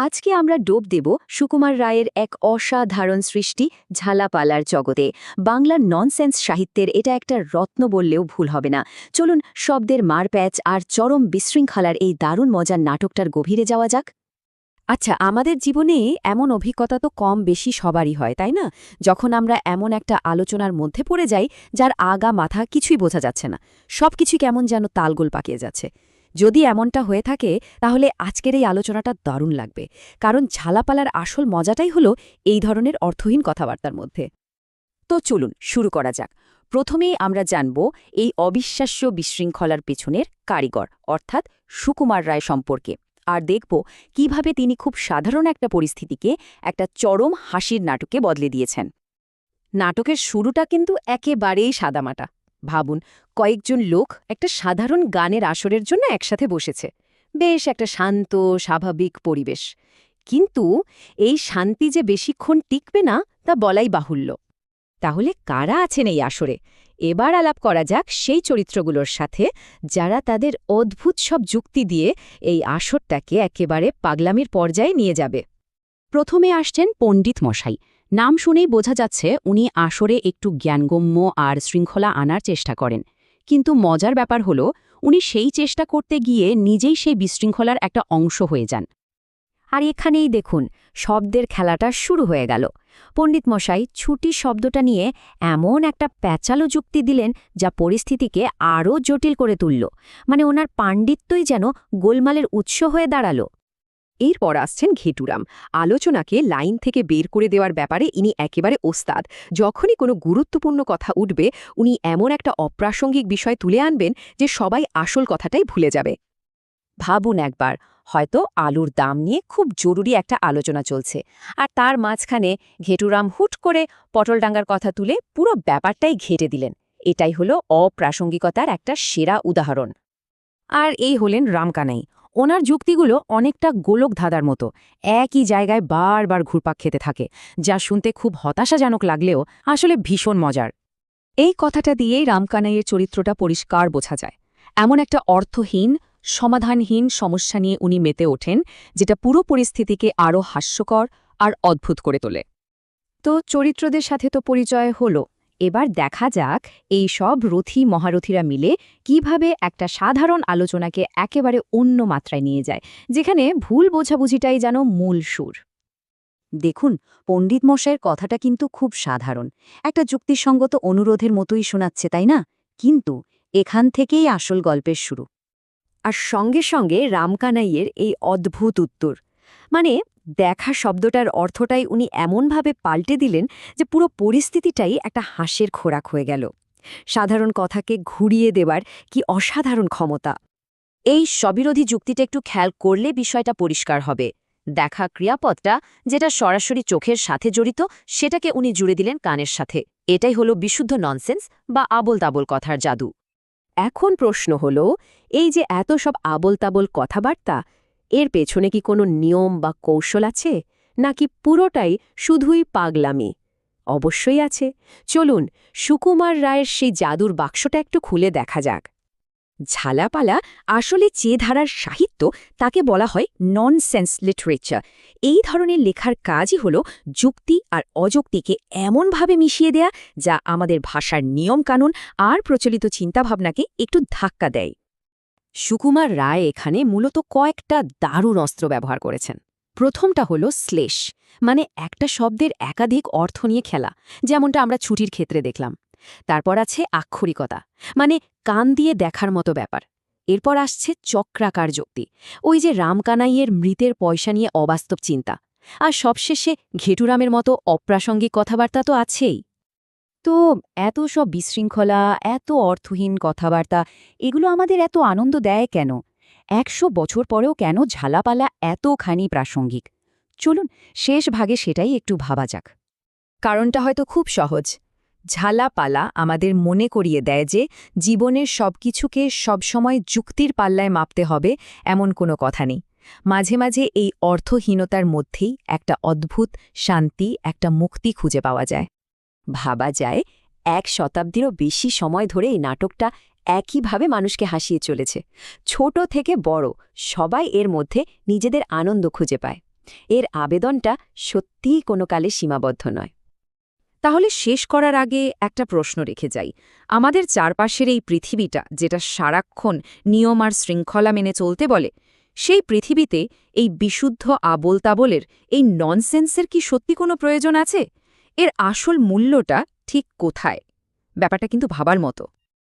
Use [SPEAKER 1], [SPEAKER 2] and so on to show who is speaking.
[SPEAKER 1] আজকে আমরা ডোব দেব সুকুমার রায়ের এক অসাধারণ সৃষ্টি ঝালাপালার জগতে। বাংলার ননসেন্স সাহিত্যের এটা একটা রত্ন বললেও ভুল হবে না। চলুন শব্দের মারপ্যাচ আর চরম বিশৃঙ্খলার এই দারুণ মজার নাটকটার গভীরে যাওয়া যাক। আচ্ছা আমাদের জীবনে এমন অভিজ্ঞতা তো কম বেশি সবারই হয়, তাই না? যখন আমরা এমন একটা আলোচনার মধ্যে পড়ে যাই, যার আগা মাথা কিছুই বোঝা যাচ্ছে না। সব সবকিছু কেমন যেন তালগোল পাকিয়ে যাচ্ছে। যদি এমনটা হয়ে থাকে, তাহলে আজকের এই আলোচনাটা দারুণ লাগবে। কারণ ঝালাপালার আসল মজাটাই হলো এই ধরনের অর্থহীন কথাবার্তার মধ্যে। তো চলুন, শুরু করা যাক। প্রথমেই আমরা জানব এই অবিশ্বাস্য বিশৃঙ্খলার পেছনের কারিগর, অর্থাৎ সুকুমার রায় সম্পর্কে। আর দেখব কীভাবে তিনি খুব সাধারণ একটা পরিস্থিতিকে একটা চরম হাসির নাটকে বদলে দিয়েছেন। নাটকের শুরুটা কিন্তু একেবারেই সাদামাটা। ভাবুন, কয়েকজন লোক একটা সাধারণ গানের আসরের জন্য একসাথে বসেছে। বেশ একটা শান্ত, স্বাভাবিক পরিবেশ। কিন্তু এই শান্তি যে বেশিক্ষণ টিকবে না, তা বলাই বাহুল্য। তাহলে কারা আছেন এই আসরে? এবার আলাপ করা যাক সেই চরিত্রগুলোর সাথে, যারা তাদের অদ্ভুত সব যুক্তি দিয়ে এই আসরটাকে একেবারে পাগলামির পর্যায়ে নিয়ে যাবে। প্রথমে আসছেন পণ্ডিত মশাই নাম শুনেই বোঝা যাচ্ছে উনি আসরে একটু জ্ঞানগম্য আর শৃঙ্খলা আনার চেষ্টা করেন। কিন্তু মজার ব্যাপার হল, উনি সেই চেষ্টা করতে গিয়ে নিজেই সেই বিশৃঙ্খলার একটা অংশ হয়ে যান। আর এখানেই দেখুন, শব্দের খেলাটা শুরু হয়ে গেল। পণ্ডিত মশাই, ছুটি শব্দটা নিয়ে এমন একটা প্যাচালো যুক্তি দিলেন যা পরিস্থিতিকে আরও জটিল করে তুলল। মানে ওনার পাণ্ডিত্যই যেন গোলমালের উৎস হয়ে দাঁড়াল। এরপর আসছেন ঘেটুরাম। আলোচনাকে লাইন থেকে বের করে দেওয়ার ব্যাপারে ইনি একেবারে ওস্তাদ। যখনই কোনো গুরুত্বপূর্ণ কথা উঠবে, উনি এমন একটা অপ্রাসঙ্গিক বিষয় তুলে আনবেন যে সবাই আসল কথাটাই ভুলে যাবে। ভাবুন একবার, হয়তো আলুর দাম নিয়ে খুব জরুরি একটা আলোচনা চলছে। আর তার মাঝখানে ঘেটুরাম হুট করে পটলডাঙ্গার কথা তুলে পুরো ব্যাপারটাই ঘেটে দিলেন। এটাই হলো অপ্রাসঙ্গিকতার একটা সেরা উদাহরণ। আর এই হলেন রামকানাই। ওনার যুক্তিগুলো অনেকটা গোলক ধাঁধার মতো। একই জায়গায় বারবার ঘুরপাক খেতে থাকে, যা শুনতে খুব হতাশাজনক লাগলেও আসলে ভীষণ মজার। এই কথাটা দিয়েই রামকানাইয়ের চরিত্রটা পরিষ্কার বোঝা যায়। এমন একটা অর্থহীন, সমাধানহীন সমস্যা নিয়ে উনি মেতে ওঠেন, যেটা পুরো পরিস্থিতিকে আরও হাস্যকর আর অদ্ভুত করে তোলে। তো চরিত্রদের সাথে তো পরিচয় হলো। এবার দেখা যাক এই সব রথী মহারথীরা মিলে কীভাবে একটা সাধারণ আলোচনাকে একেবারে অন্য মাত্রায় নিয়ে যায়, যেখানে ভুল বোঝাবুঝিটাই যেন মূল সুর। দেখুন, পণ্ডিত মশাইয়ের কথাটা কিন্তু খুব সাধারণ। একটা যুক্তিসঙ্গত অনুরোধের মতোই শোনাচ্ছে, তাই না? কিন্তু এখান থেকেই আসল গল্পের শুরু। আর সঙ্গে সঙ্গে রামকানাইয়ের এই অদ্ভুত উত্তর। মানে দেখা শব্দটার অর্থটাই উনি এমনভাবে পাল্টে দিলেন যে পুরো পরিস্থিতিটাই একটা হাসির খোরাক হয়ে গেল। সাধারণ কথাকে ঘুরিয়ে দেবার কি অসাধারণ ক্ষমতা। এই সবিরোধী যুক্তিটা একটু খেয়াল করলে বিষয়টা পরিষ্কার হবে। দেখা ক্রিয়াপদটা, যেটা সরাসরি চোখের সাথে জড়িত, সেটাকে উনি জুড়ে দিলেন কানের সাথে। এটাই হলো বিশুদ্ধ ননসেন্স বা আবল তাবল কথার জাদু। এখন প্রশ্ন হল, এই যে এত সব আবল তাবল কথাবার্তা এর পেছনে কি কোনো নিয়ম বা কৌশল আছে? নাকি পুরোটাই শুধুই পাগলামি? অবশ্যই আছে। চলুন, সুকুমার রায়ের সেই জাদুর বাক্সটা একটু খুলে দেখা যাক। ঝালাপালা আসলে যে ধারার সাহিত্য তাকে বলা হয় ননসেন্স লিটারেচার এই ধরনের লেখার কাজই হল যুক্তি আর অযুক্তিকে এমনভাবে মিশিয়ে দেয়া, যা আমাদের ভাষার নিয়মকানুন আর প্রচলিত চিন্তাভাবনাকে একটু ধাক্কা দেয়। সুকুমার রায় এখানে মূলত কয়েকটা দারুণ অস্ত্র ব্যবহার করেছেন। প্রথমটা হল শ্লেষ মানে একটা শব্দের একাধিক অর্থ নিয়ে খেলা, যেমনটা আমরা ছুটির ক্ষেত্রে দেখলাম। তারপর আছে আক্ষরিকতা মানে কান দিয়ে দেখার মতো ব্যাপার। এরপর আসছে চক্রাকার যুক্তি, ওই যে রামকানাইয়ের মৃতের পয়সা নিয়ে অবাস্তব চিন্তা। আর সবশেষে ঘেটুরামের মতো অপ্রাসঙ্গিক কথাবার্তা তো আছেই। তো এত সব বিশৃঙ্খলা, এত অর্থহীন কথাবার্তা, এগুলো আমাদের এত আনন্দ দেয় কেন? একশো বছর পরেও কেন ঝালাপালা এতখানি প্রাসঙ্গিক? চলুন শেষ ভাগে সেটাই একটু ভাবা যাক। কারণটা হয়তো খুব সহজ। ঝালাপালা আমাদের মনে করিয়ে দেয় যে জীবনের সবকিছুকে সবসময় যুক্তির পাল্লায় মাপতে হবে এমন কোনো কথা নেই। মাঝে মাঝে এই অর্থহীনতার মধ্যেই একটা অদ্ভুত শান্তি, একটা মুক্তি খুঁজে পাওয়া যায়। ভাবা যায়, এক শতাব্দীরও বেশি সময় ধরে এই নাটকটা একইভাবে মানুষকে হাসিয়ে চলেছে। ছোট থেকে বড়, সবাই এর মধ্যে নিজেদের আনন্দ খুঁজে পায়। এর আবেদনটা সত্যিই কোনো কালে সীমাবদ্ধ নয়।
[SPEAKER 2] তাহলে শেষ করার আগে একটা প্রশ্ন রেখে যাই। আমাদের চারপাশের এই পৃথিবীটা, যেটা সারাক্ষণ নিয়ম আর শৃঙ্খলা মেনে চলতে বলে, সেই পৃথিবীতে এই বিশুদ্ধ আবোল তাবোলের এই ননসেন্সের কি সত্যি কোনো প্রয়োজন আছে? এর আসল মূল্যটা ঠিক কোথায়? ব্যাপারটা কিন্তু ভাবার মতো।